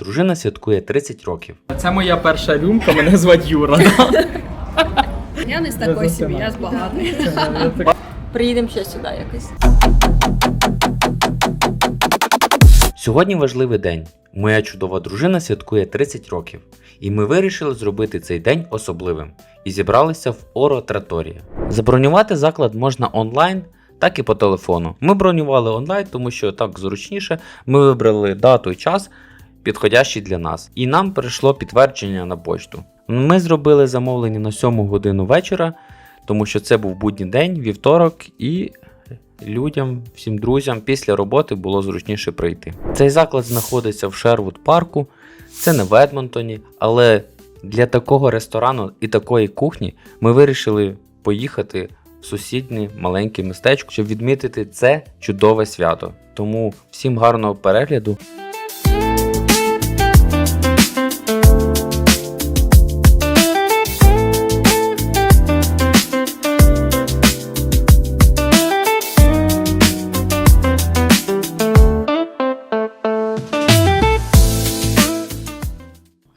дружина святкує 30 років. Це моя перша рюмка, мене звати Юра. Я не з такої сім'ї, я з багатої. Приїдемо ще сюди якось. Сьогодні важливий день. Моя чудова дружина святкує 30 років, і ми вирішили зробити цей день особливим і зібралися в Оро Траторія. Забронювати заклад можна онлайн, так і по телефону. Ми бронювали онлайн, тому що так зручніше. Ми вибрали дату і час, підходящий для нас, і нам прийшло підтвердження на почту. Ми зробили замовлення на 7 годину вечора, тому що це був будній день, вівторок, і людям, всім друзям після роботи було зручніше прийти. Цей заклад знаходиться в Шервуд парку, це не в Едмонтоні, але для такого ресторану і такої кухні ми вирішили поїхати в сусіднє маленьке містечко, щоб відмітити це чудове свято. Тому всім гарного перегляду.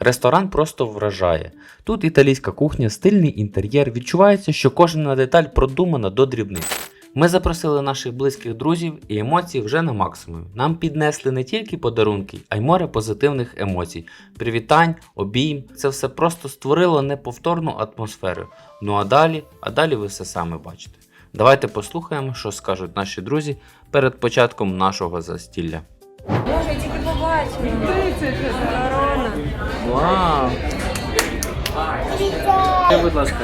Ресторан просто вражає. Тут італійська кухня, стильний інтер'єр, відчувається, що кожна деталь продумана до дрібниць. Ми запросили наших близьких друзів і емоції вже на максимум. Нам піднесли не тільки подарунки, а й море позитивних емоцій, привітань, обійм. Це все просто створило неповторну атмосферу. Ну а далі, а далі ви все саме бачите. Давайте послухаємо, що скажуть наші друзі перед початком нашого застілля. Боже, я тільки побачила. Вау! Будь ласка,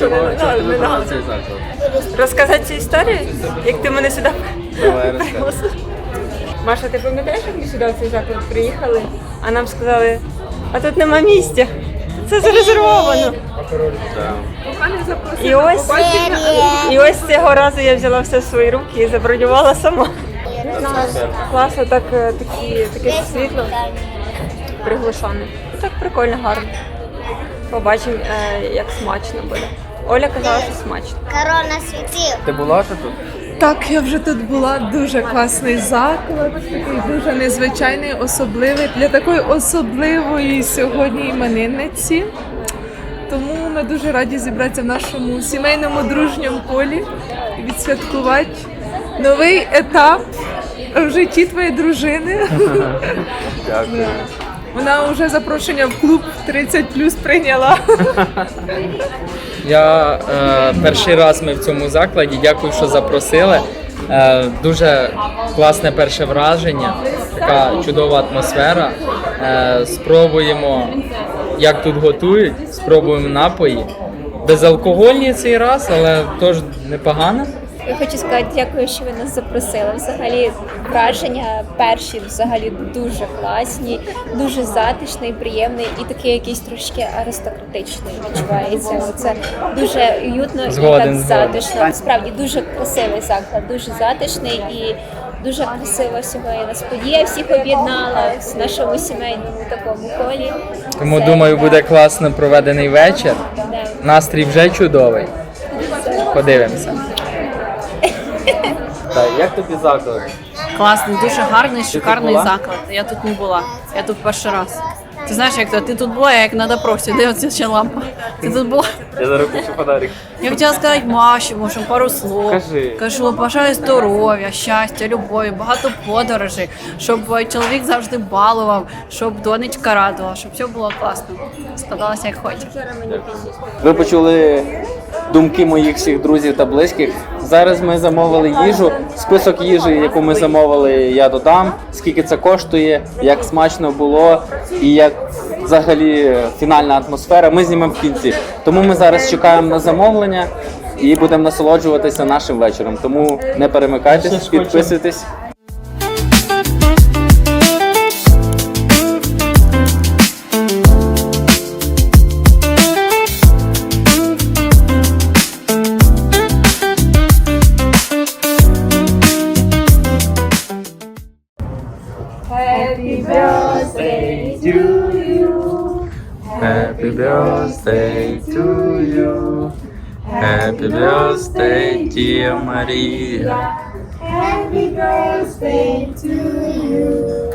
надо, не надо. цей заклад? Розказати цю історію? Як ти мене сюди Давай розказуй. Маша, ти пам'ятаєш, як ми сюди в цей заклад приїхали, а нам сказали, а тут нема місця. Це зарезервовано. І ось, і ось цього разу я взяла все в свої руки і забронювала сама. Класно, так, е, такі, таке світло приглушене. Так прикольно, гарно. Побачимо, е, як смачно буде. Оля казала, що смачно. Корона світів. Ти була ти тут? Так, я вже тут була. Дуже класний заклад, такий дуже незвичайний, особливий для такої особливої сьогодні іменинниці. Тому ми дуже раді зібратися в нашому сімейному дружньому колі і відсвяткувати новий етап в житті твоєї дружини. Дякую. Вона вже запрошення в клуб 30 плюс прийняла. Я е, перший раз ми в цьому закладі. Дякую, що запросили. Е, дуже класне перше враження, така чудова атмосфера. Е, спробуємо, як тут готують, спробуємо напої. Безалкогольні цей раз, але теж непогано. Я хочу сказати дякую, що ви нас запросили. Взагалі враження перші взагалі дуже класні, дуже затишний, приємний і такий якийсь трошки аристократичний відчувається. Це дуже уютно і так затишно. Справді дуже красивий заклад, дуже затишний і дуже красиво сьогодні нас подія всіх об'єднала в нашому сімейному такому колі. Тому Це, думаю, да, буде класно проведений вечір. да. Настрій вже чудовий. Подивимося. Так, як тобі заклад? Класний, дуже гарний, шикарний була? заклад. Я тут не була. Я тут перший раз. Ти знаєш, як то ти тут була, я як на допросі, де оця ще лампа? Ти тут була? Я зараз куплю подарок. Я хотіла сказати Маші, може, пару слов. Кажи. Кажу, бажаю здоров'я, щастя, любові, багато подорожей, щоб е, чоловік завжди балував, щоб донечка радувала, щоб все було класно. Складалося як хочеш. Ви почули думки моїх всіх друзів та близьких. Зараз ми замовили їжу. Список їжі, яку ми замовили, я додам. Скільки це коштує, як смачно було і як взагалі фінальна атмосфера. Ми знімемо в кінці. Тому ми зараз чекаємо на замовлення і будемо насолоджуватися нашим вечором. Тому не перемикайтесь, підписуйтесь. birthday to you. Happy birthday, dear Maria. Happy birthday to you.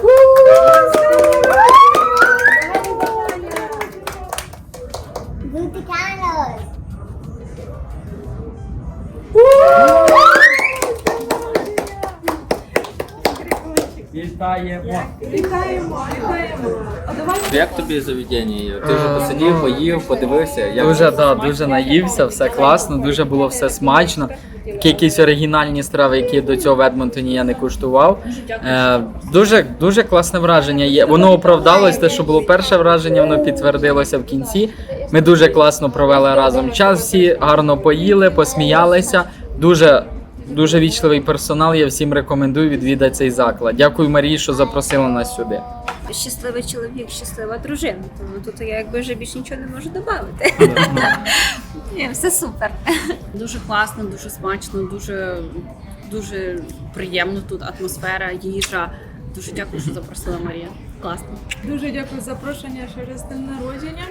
Good to Вітаємо. Вітаємо, вітаємо. А давай Як тобі заведення? Ти вже посидів, поїв, подивився. Як Дуже да, дуже наївся, все класно, дуже було все смачно. Такі якісь оригінальні страви, які до цього в Едмонтоні я не куштував. Е, дуже, дуже класне враження є. Воно оправдалось, те, що було перше враження, воно підтвердилося в кінці. Ми дуже класно провели разом час. Всі гарно поїли, посміялися. Дуже. Дуже вічливий персонал. Я всім рекомендую відвідати цей заклад. Дякую Марії, що запросила нас сюди. Щасливий чоловік, щаслива дружина. Тому тут я якби вже більше нічого не можу додати. Ні, все супер. Дуже класно, дуже смачно, дуже, дуже приємно тут атмосфера, їжа. Дуже дякую, що запросила Марія Класно. Дуже дякую за запрошення через день народження.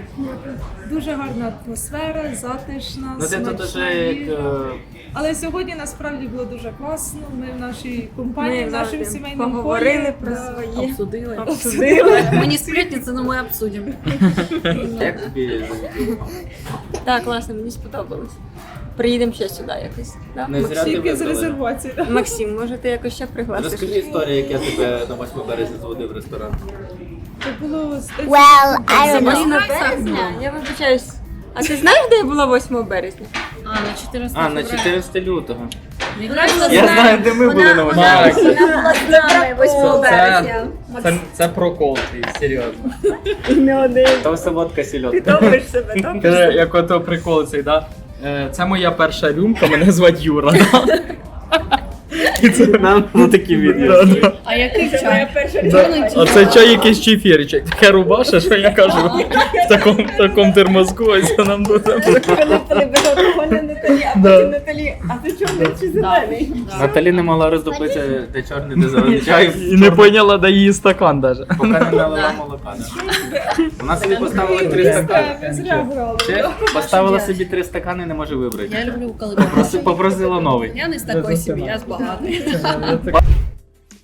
Дуже гарна атмосфера, затишна, Ну ти тут смачна уже як. їжа. е, Але сьогодні насправді було дуже класно. Ми в нашій компанії, Ми в нашому завжди сімейному поговорили колі, про да. свої. Обсудили. Обсудили. Мы не сплетницы, но мы обсудим. Як тобі заведення? Так, класно, мені сподобалось. Приїдемо ще сюди якось. Да? Не зря ти Тільки з вибрала. резервації. да. Максим, може ти якось ще пригласиш? Розкажи історію, як я тебе на 8 березня зводив в ресторан. Це було з Well, I don't know. 8 березня? Я вибачаюсь. А ти знаєш, де я була 8 березня? А, на 14 А, на февраля. 14 лютого. Я знаю, де ми були на 8 Марк, Вона була з нами 8 березня. це, це прокол твій, серйозно. Не один. Там солодка Ти сільотка. топиш себе, топиш себе. як ото прикол цей, да? Е, Це моя перша рюмка, мене звати Юра. Да? І це Нам ну такі відео. Да, да. А який чай? А це чай якийсь чефірчик. Таке рубаше, що я кажу, в такому, в такому термозку, ось нам тут. Коли без алкогольної Наталі, а Да. потім Наталі, а ти чорний чи зелений? Наталі не могла роздоплитися, де чорний, де зелений чай. І не поняла, де її стакан даже. Поки не налила молока. да. Вона собі поставила три стакани. Поставила собі три стакани, не може вибрати. Я люблю коли Проси- Попросила новий. Я не з такої сім'ї, я з багатої.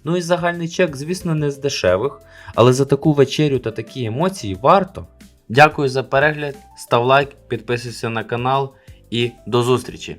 Ну і загальний чек, звісно, не з дешевих, але за таку вечерю та такі емоції варто. Дякую за перегляд, став лайк, підписуйся на канал і до зустрічі!